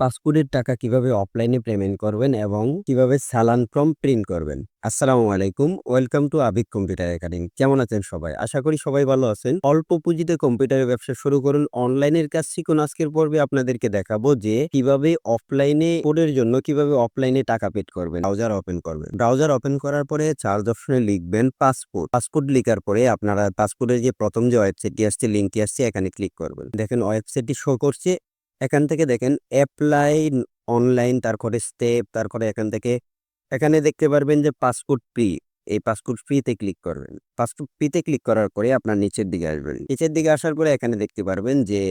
পাসপোর্টের টাকা কীভাবে অফলাইনে পেমেন্ট করবেন এবং কীভাবে চালান ফর্ম প্রিন্ট করবেন? আসসালামু আলাইকুম welcome to Abik computer academy কেমন আছেন সবাই? আশা করি সবাই ভালো আছেন। অল্প পুঁজিতে কম্পিউটারের ব্যবসা শুরু করুন। অনলাইনের কাজ শিখুন। আজকের পর্বে আপনাদেরকে দেখাবো যে কীভাবে অফলাইনে কোডের জন্য কীভাবে অফলাইনে টাকা পেড করবেন। ব্রাউজার ওপেন করবেন। ব্রাউজার ওপেন করার পরে চার্জ অপশনে লিখবেন পাসপোর্ট পাসপোর্ট লিখার পরে আপনারা পাসপোর্টের যে প্রথম যে ওয়েবসাইটটি আসছে লিঙ্কটি আসছে, এখানে ক্লিক করবেন। দেখেন ওয়েবসাইটটি শো করছে। এখান থেকে দেখেন অ্যাপ্লাই অনলাইন তারপরে স্টেপ তারপরে এখান থেকে, এখানে দেখতে পারবেন যে পাসপোর্ট ফ্রি এই পাসপোর্ট ফ্রিতে ক্লিক করবেন। পাসপোর্ট ফ্রিতে ক্লিক করার পরে আপনার নিচের দিকে আসবেন। নিচের দিকে আসার পরে এখানে দেখতে পারবেন যে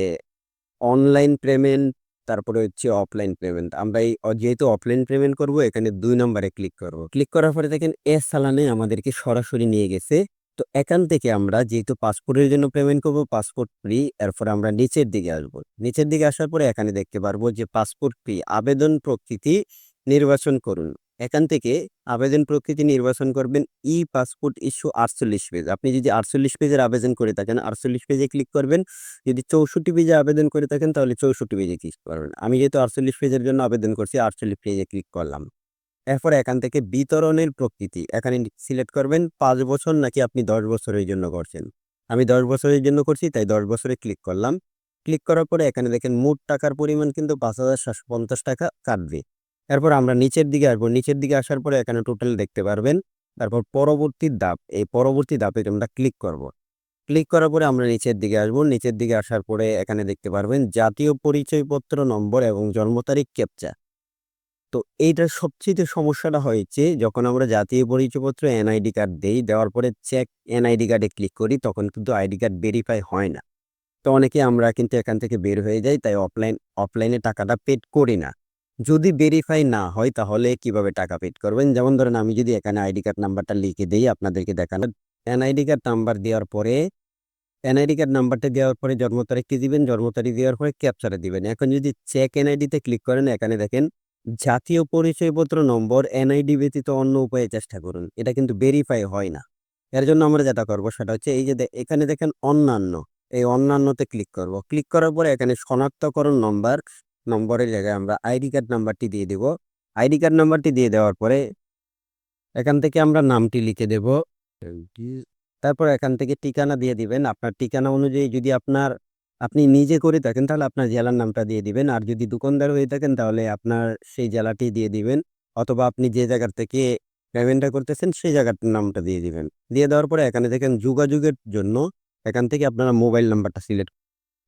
অনলাইন পেমেন্ট তারপরে হচ্ছে অফলাইন পেমেন্ট আমরা এই যেহেতু অফলাইন পেমেন্ট করব, এখানে দুই নম্বরে ক্লিক করব। ক্লিক করার পরে দেখেন এস সালানে আমাদেরকে সরাসরি নিয়ে গেছে তো এখান থেকে আমরা যেহেতু পাসপোর্টের জন্য পেমেন্ট করব পাসপোর্ট ফ্রি এরপর আমরা নিচের দিকে আসব। নিচের দিকে আসার পরে এখানে দেখতে পারব যে পাসপোর্ট ফ্রি আবেদন প্রকৃতি নির্বাচন করুন। এখান থেকে আবেদন প্রকৃতি নির্বাচন করবেন ই পাসপোর্ট ইস্যু আটচল্লিশ পেজ আপনি যদি আটচল্লিশ পেজের আবেদন করে থাকেন, আটচল্লিশ পেজে ক্লিক করবেন। যদি চৌষট্টি পেজে আবেদন করে থাকেন, তাহলে চৌষট্টি পেজে ক্লিক করবেন। আমি যেহেতু আটচল্লিশ পেজের জন্য আবেদন করছি, আটচল্লিশ পেজে ক্লিক করলাম। এরপর এখান থেকে বিতরণের প্রকৃতি। এখানে সিলেক্ট করবেন পাঁচ বছর নাকি আপনি দশ বছরের জন্য করছেন। আমি দশ বছরের জন্য করছি, তাই দশ বছরে ক্লিক করলাম। ক্লিক করার পরে এখানে দেখেন মোট টাকার পরিমাণ কিন্তু পাঁচ হাজার সাতশো পঞ্চাশ টাকা কাটবে। এরপর আমরা নিচের দিকে আসব। নিচের দিকে আসার পরে এখানে টোটাল দেখতে পারবেন। তারপর পরবর্তী ধাপ। এই পরবর্তী ধাপে আমরা ক্লিক করব। ক্লিক করার পরে আমরা নিচের দিকে আসব। নিচের দিকে আসার পরে এখানে দেখতে পারবেন জাতীয় পরিচয়পত্র নম্বর এবং জন্ম তারিখ ক্যাপচা তো এইটার সবচেয়ে সমস্যাটা হয়েছে যখন আমরা জাতীয় পরিচয়পত্র এনআইডি কার্ড দেই, দেওয়ার পরে চেক এনআইডি কার্ডে ক্লিক করি, তখন কিন্তু আইডি কার্ড ভেরিফাই হয় না। তো অনেকে আমরা কিন্তু এখান থেকে বের হয়ে যাই, তাই অফলাইন অফলাইনে টাকাটা পেড করি না। যদি ভেরিফাই না হয়, তাহলে কীভাবে টাকা পেড করবেন? যেমন ধরেন আমি যদি এখানে আইডি কার্ড নাম্বারটা লিখে দিই, আপনাদেরকে দেখানো, এনআইডি কার্ড নাম্বার দেওয়ার পরে, এনআইডি কার্ড নাম্বারটা দেওয়ার পরে জন্ম তারিখটি দিবেন, জন্ম তারিখ দেওয়ার পরে ক্যাপচারে দিবেন। এখন যদি চেক এনআইডিতে ক্লিক করেন, এখানে দেখেন জাতীয় পরিচয়পত্র নম্বর এনআইডি ব্যতীত অন্য উপায়ে চেষ্টা করুন। এটা কিন্তু ভেরিফাই হয় না। এর জন্য আমরা যেটা করব সেটা হচ্ছে এই যে এখানে দেখেন অন্যান্য। এই অন্যান্যতে ক্লিক করব। ক্লিক করার পরে এখানে শনাক্তকরণ নম্বর নম্বরের জায়গায় আমরা আইডি কার্ড নাম্বারটি দিয়ে দেব। আইডি কার্ড নাম্বারটি দিয়ে দেওয়ার পরে এখান থেকে আমরা নামটি লিখে দেব। তারপর এখান থেকে ঠিকানা দিয়ে দিবেন। আপনার ঠিকানা অনুযায়ী যদি আপনার আপনি নিজে করে থাকেন, তাহলে আপনার জেলার নামটা দিয়ে দিবেন। আর যদি দোকানদার হয়ে থাকেন, তাহলে আপনার সেই জেলাটি দিয়ে দিবেন। অথবা আপনি যে জায়গার থেকে পেমেন্টটা করতেছেন, সেই জায়গাটার নামটা দিয়ে দিবেন। দিয়ে দেওয়ার পরে এখানে দেখেন যোগাযোগের জন্য এখান থেকে আপনারা মোবাইল নাম্বারটা সিলেক্ট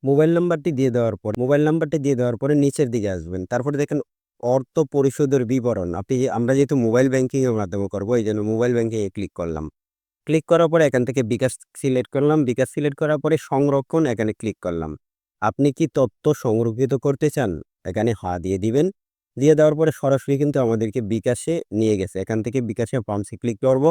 মোবাইল নাম্বারটি দিয়ে দেওয়ার পর মোবাইল নাম্বারটি দিয়ে দেওয়ার পরে নিচের দিকে আসবেন। তারপরে দেখেন অর্থ পরিশোধের বিবরণ। আপনি আমরা যেহেতু মোবাইল ব্যাংকিং এর মাধ্যমে করব এই জন্য মোবাইল ব্যাংকিং এ ক্লিক করলাম। ক্লিক করার পরে এখান থেকে বিকাশ সিলেক্ট করলাম। বিকাশ সিলেক্ট করার পরে সংরক্ষণ এখানে ক্লিক করলাম। আপনি কি তথ্য সংরক্ষিত করতে চান? এখানে হা দিয়ে দিবেন। দিয়ে দেওয়ার পরে সরাসরি কিন্তু আমাদেরকে বিকাশে নিয়ে গেছে। এখান থেকে বিকাশে ফর্মসে ক্লিক করব।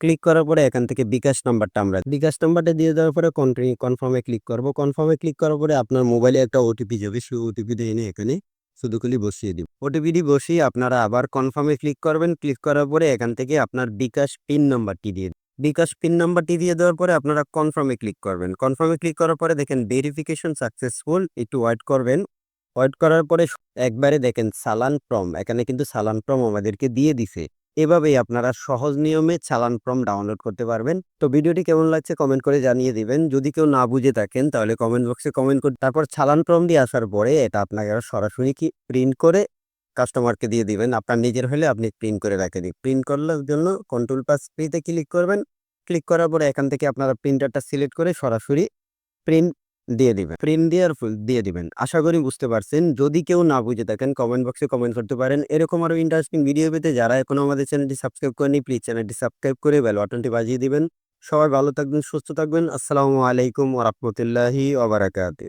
ক্লিক করার পরে এখান থেকে বিকাশ নাম্বারটা আমরা বিকাশ নাম্বারটা দিয়ে দেওয়ার পরে কন্টিনিউ কনফার্মে ক্লিক করব। কনফার্মে ক্লিক করার পরে আপনার মোবাইলে একটা ওটিপি যাবে। সেই ওটিপিটা এনে এখানে শুধু খালি বসিয়ে দিব। ওটিপিটি বসিয়ে আপনারা আবার কনফার্মে ক্লিক করবেন। ক্লিক করার পরে এখান থেকে আপনার বিকাশ পিন নাম্বারটি দিয়ে বিকাশ পিন নাম্বারটি দিয়ে দেওয়ার পরে আপনারা কনফার্মে ক্লিক করবেন। কনফার্মে ক্লিক করার পরে দেখেন ভেরিফিকেশন সাকসেসফুল একটু ওয়েট করবেন। ওয়েট করার পরে একবারে দেখেন চালান ফর্ম এখানে কিন্তু চালান ফর্ম আমাদেরকে দিয়ে দিছে। এভাবেই আপনারা সহজ নিয়মে চালান ফর্ম ডাউনলোড করতে পারবেন। তো ভিডিওটি কেমন লাগছে কমেন্ট করে জানিয়ে দিবেন। যদি কেউ না বুঝে থাকেন তাহলে কমেন্ট বক্সে কমেন্ট করে তারপর চালান ফর্ম দিয়ে আসার পরে এটা আপনাকে সরাসরি কি প্রিন্ট করে কাস্টমারকে দিয়ে দিবেন। আপনার নিজের হলে আপনি প্রিন্ট করে রেখে দিন। প্রিন্ট করার জন্য কন্ট্রোল পাস ফ্রিতে ক্লিক করবেন। ক্লিক করার পরে এখান থেকে আপনারা প্রিন্টারটা সিলেক্ট করে সরাসরি প্রিন্ট দিয়ে দিবেন। প্রিন্ট দেওয়ার দিয়ে দিবেন। আশা করি বুঝতে পারছেন। যদি কেউ না বুঝে থাকেন কমেন্ট বক্সে কমেন্ট করতে পারেন। এরকম আরও ইন্টারেস্টিং ভিডিও পেতে যারা এখনও আমাদের চ্যানেলটি সাবস্ক্রাইব করেনি প্লিজ চ্যানেলটি সাবস্ক্রাইব করে বেল বাটনটি বাজিয়ে দিবেন। সবাই ভালো থাকবেন, সুস্থ থাকবেন। আসসালামু আলাইকুম ওরহমতুল্লাহি ওবারাকাতুহু